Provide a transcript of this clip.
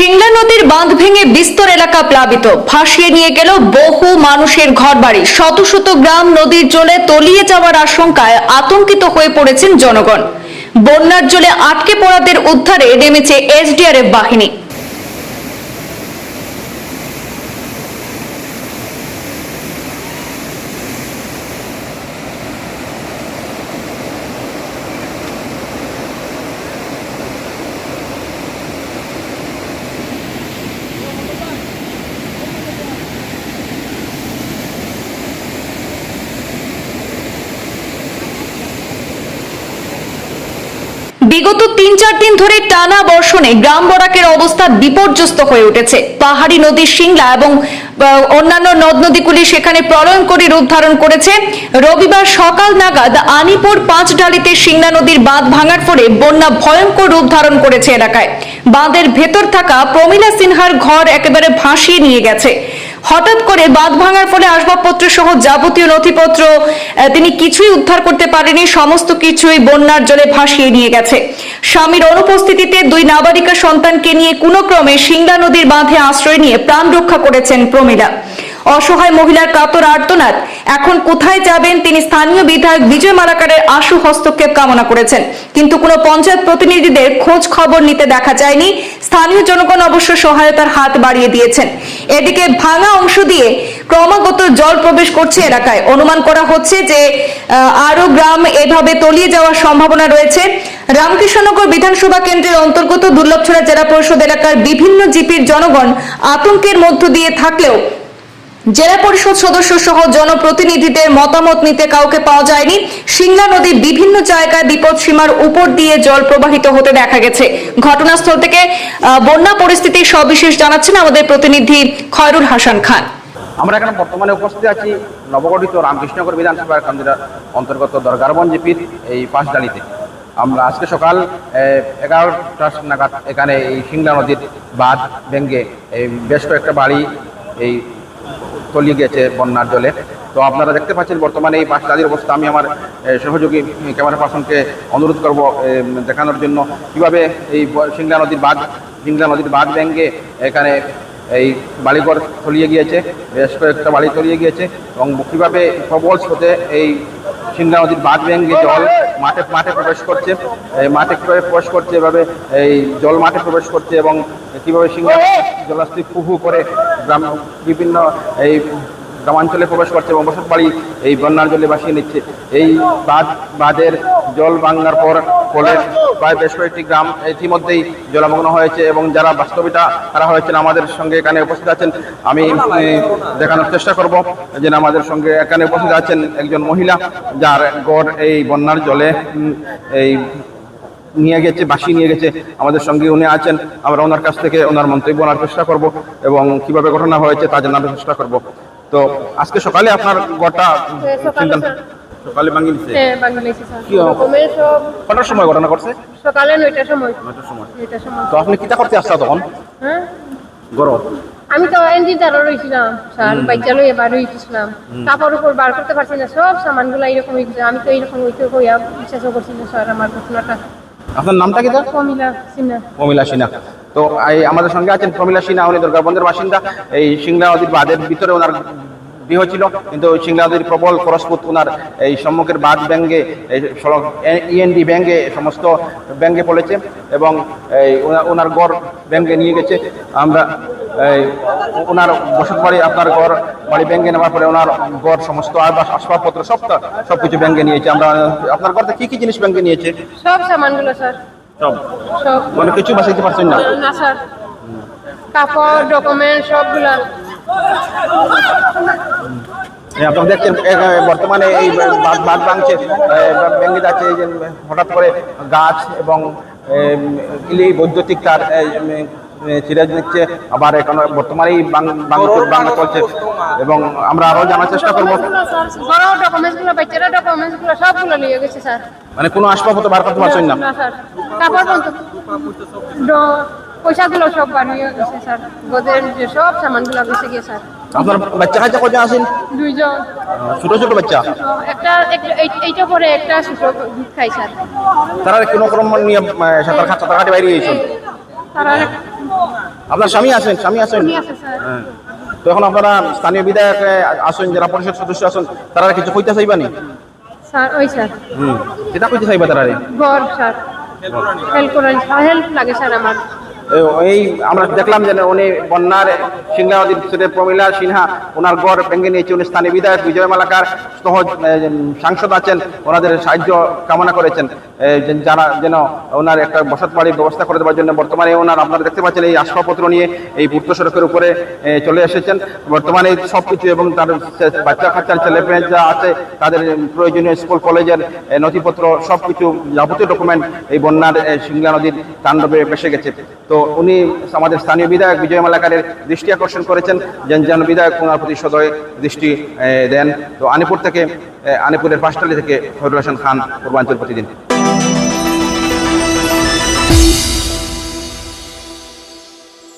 সিংলা নদীর বাঁধ ভেঙে বিস্তর এলাকা প্লাবিত। ফাঁসিয়ে নিয়ে গেল বহু মানুষের ঘরবাড়ি। শত শত গ্রাম নদীর জলে তলিয়ে যাওয়ার আশঙ্কায় আতঙ্কিত হয়ে পড়েছেন জনগণ। বন্যার জলে আটকে পড়াদের উদ্ধারে নেমেছে এসডিআরএফ বাহিনী। বিগত তিন চার দিন ধরে টানা বর্ষণে গ্রাম বরাকের অবস্থা বিপর্যস্ত হয়ে উঠেছে। পাহাড়ি নদীর সিংলা এবং অন্যান্য নদ নদীগুলি সেখানে প্রলয়ন করে রূপ ধারণ করেছে। রবিবার সকাল নাগাদ আনিপুর পাঁচডালিতে সিংলা নদীর বাঁধ ভাঙার ফলে বন্যা ভয়ঙ্কর রূপ ধারণ করেছে এলাকায়। বাঁধের ভেতর থাকা প্রমিলা সিনহার ঘর একেবারে ভাসিয়ে নিয়ে গেছে। হঠাৎ করে বাঁধ ভাঙার ফলে আসবাবপত্র সহ যাবতীয় নথিপত্র তিনি কিছুই উদ্ধার করতে পারেনি, সমস্ত কিছুই বন্যার জলে ভাসিয়ে নিয়ে গেছে। স্বামীর অনুপস্থিতিতে দুই নাবালিকা সন্তানকে নিয়ে কোনো ক্রমে সিংলা নদীর বাঁধে আশ্রয় নিয়ে প্রাণ রক্ষা করেছেন প্রমীলা। অসহায় মহিলার কাতর আর্তনাদ। এখন কোথায় যাবেন তিনি স্থানীয় বিধায়ক বিজয় মালাকারের আশু হস্তক্ষেপ কামনা করেছেন। কিন্তু কোনো পঞ্চায়েত প্রতিনিধিদের খোঁজ খবর নিতে দেখা যায়নি। স্থানীয় জনগণ অবশ্য সহায়তার হাত বাড়িয়ে দিয়েছেন। এদিকে ভাঙা অংশ দিয়ে ক্রমাগত জল প্রবেশ করছে এলাকায়। অনুমান করা হচ্ছে যে আরও গ্রাম এভাবে তলিয়ে যাওয়ার সম্ভাবনা রয়েছে। রামকৃষ্ণনগর বিধানসভা কেন্দ্রের অন্তর্গত দুর্লভছড়া জেলা পরিষদ এলাকার বিভিন্ন জিপির জনগণ আতঙ্কের মধ্য দিয়ে থাকলেও জেলা পরিষদ সদস্য সহ জনপ্রতিনিধিদের মতামত নিতে কাউকে পাওয়া যায়নি। সিংলা নদীর বিভিন্ন জায়গায় বিপদ সীমার উপর দিয়ে জল প্রবাহিত হতে দেখা গেছে। ঘটনাস্থল থেকে বন্যা পরিস্থিতির সবিশেষ জানাচ্ছেন আমাদের প্রতিনিধি খয়রুল হাসান খান। আমরা এখানে বর্তমানে উপস্থিত আছি নবগঠিত রামকৃষ্ণনগর বিধানসভা কেন্দ্রের অন্তর্গত দরগারবন জিপির এই পাঁচডালিতে। আমরা আজকে সকাল এগারোটা নাগাদ এখানে এই সিংলা নদীর বাঁধ ভেঙ্গে এই বেশ কয়েকটা বাড়ি, এই তলিয়ে গেছে বন্যার জলে। তো আপনারা দেখতে পাচ্ছেন বর্তমানে এই পাঁচডালির অবস্থা। আমি আমার সহযোগী ক্যামেরা পার্সনকে অনুরোধ করব দেখানোর জন্য। কীভাবে এই সিংলা নদীর বাঘ সিংলা নদীর বাঘ ব্যাঙ্গে এখানে এই বাড়িঘর তলিয়ে গিয়েছে, বেশ কয়েকটা বাড়ি তলিয়ে গিয়েছে এবং কীভাবে প্রবল স্রোতে এই সিংলা নদীর বাঁধ ভেঙে জল মাঠে মাঠে প্রবেশ করছে। মাঠে কীভাবে প্রবেশ করছে, এভাবে এই জল মাঠে প্রবেশ করছে এবং কীভাবে সিংহা জলাশয় ফুহু করে গ্রাম, বিভিন্ন এই গ্রামাঞ্চলে প্রবেশ করছে এবং বসত বাড়ি এই বন্যার জলে নিচ্ছে। এই বাঁধ, বাঁধের জল ভাঙার পর ফলে প্রায় বেশ কয়েকটি গ্রাম ইতিমধ্যেই জলমগ্ন হয়েছে এবং যারা বাস্তবিতা তারা হয়েছেন আমাদের সঙ্গে এখানে উপস্থিত আছেন। আমি দেখানোর চেষ্টা করব যে আমাদের সঙ্গে এখানে উপস্থিত আছেন একজন মহিলা যার গড় এই বন্যার জলে এই নিয়ে গেছে বাসি নিয়ে গেছে। আমাদের সঙ্গে উনি আছেন। আমরা ওনার কাছ থেকে ওনার মন্তব্য ওনার চেষ্টা করব এবং কীভাবে ঘটনা হয়েছে তা জানার চেষ্টা করব। তো আজকে সকালে আপনার গোটা সকালে ভাঙি নিছে হ্যাঁ বাংলাদেশি স্যার। কি হবে? রকমের সব কটার সময় ঘটনা করছে সকালে নয়টার সময়। নয়টার সময়। নয়টার সময়। তো আপনি কিতা করতে আসতা তখন? হ্যাঁ? গরম। আমি তো এনজিন তারও রয়েছিলাম স্যার। কাপড় উপর বার করতে পারছি না সব সামানগুলো এইরকম হয়ে আমি তো এইরকম হইতে হইয়া বিশ্বাসও করছি না স্যার আমার ঘটনাটা। আপনার নামটা প্রমিলা সিনহা। তো আমাদের সঙ্গে আছেন প্রমিলা সিনহা উনি দুর্গাবন্দের বাসিন্দা। এই সিংলা নদীর বাঁধের ভিতরে ওনার বিয়ে হয়েছিল কিন্তু ওই সিংলা নদীর প্রবল খরস্রোত ওনার এই সম্মুখের বাঁধ ব্যাঙ্গে এই সড়ক ইএনডি ব্যাঙ্গে সমস্ত ব্যাঙ্গে পড়েছে এবং এই ওনা- ওনার গড় ব্যাঙ্গে নিয়ে গেছে। আমরা এই ওনার বসত বাড়ি আপনার ঘর বাড়ি ব্যাঙ্গে নেওয়ার পরে ওনার গড় সমস্ত আস- আসবাবপত্র সব সব কিছু ব্যাঙ্গে নিয়েছে। আমরা আপনার ঘরতে কি কি জিনিস ব্যাঙ্গে নিয়েছে? সব সামানগুলো স্যার। সব? সব। মানে কিছু বাঁচাইতে পারছেন না? না স্যার। কাপড় ডকুমেন্ট সবগুলা। আপনারা দেখছেন বর্তমানে এই বাঁধ বাঁধ ভাঙছে ভেঙে যাচ্ছে এই যে হঠাৎ করে গাছ এবং বৈদ্যুতিক তার ছিঁড়ে দিচ্ছে আবার এখন বর্তমানে এই বাংলা বাংলা চলছে। এবং আমরা আরও জানার চেষ্টা করব। মানে কোনো আসবাবপত্র বার করতে পারছেন না? না স্যার। কাপড় বন্ধ। ড- পয়সাগুলো সব বানিয়ে গেছে স্যার। গোদের যে সব সামানগুলো গেছে গিয়ে স্যার। আপনার বাচ্চা কাচ্চা কজন আছেন? দুইজন। ছোট ছোট বাচ্চা? একটা এইটা পরে একটা ছোট দুধ খাই স্যার তারা কোনো ক্রম নিয়ে সাঁতার সাঁতার কাটে বাইরে গিয়েছেন? আপনার স্বামী আছেন? স্বামী আছেন? হ্যাঁ। তো এখন আপনারা স্থানীয় বিধায়ক এ, আসেন যারা পরিষদ সদস্য আছেন তারা কিছু কইতে চাইবানি স্যার ওই স্যার। হুম। সেটা কইতে চাইবা তারা স্যার। হেল্প করেন হেল্প লাগে স্যার আমার। এই আমরা দেখলাম যে উনি বন্যার সিংহা প্রমিলা সিনহা, ওনার গড় ভেঙে নিয়েছে, উনি স্থানীয় বিধায়ক বিজয় মালাকার সহজ সাংসদ আছেন, ওনাদের সাহায্য কামনা করেছেন। যারা যেন ওনার একটা বসত বাড়ির ব্যবস্থা করে দেওয়ার জন্য বর্তমানে ওনার আপনারা দেখতে পাচ্ছেন এই আসবাবপত্র নিয়ে এই পূর্ত সড়কের উপরে চলে এসেছেন। বর্তমানে সব কিছু এবং তার বাচ্চা কাচ্চার ছেলে মেয়ে যা আছে, তাদের প্রয়োজনীয় স্কুল, কলেজের নথিপত্র সব কিছু যাবতীয় ডকুমেন্ট এই বন্যার সিংলা নদীর তাণ্ডবে ভেসে গেছে। তো উনি আমাদের স্থানীয় বিধায়ক বিজয় মালাকারের দৃষ্টি আকর্ষণ করেছেন। যেন যেন বিধায়ক ওনার প্রতি সদয় দৃষ্টি দেন। তো আনিপুর থেকে আনিপুরের পাঁচটালি থেকে ফজল হাসান খান, পূর্বাঞ্চল প্রতিদিন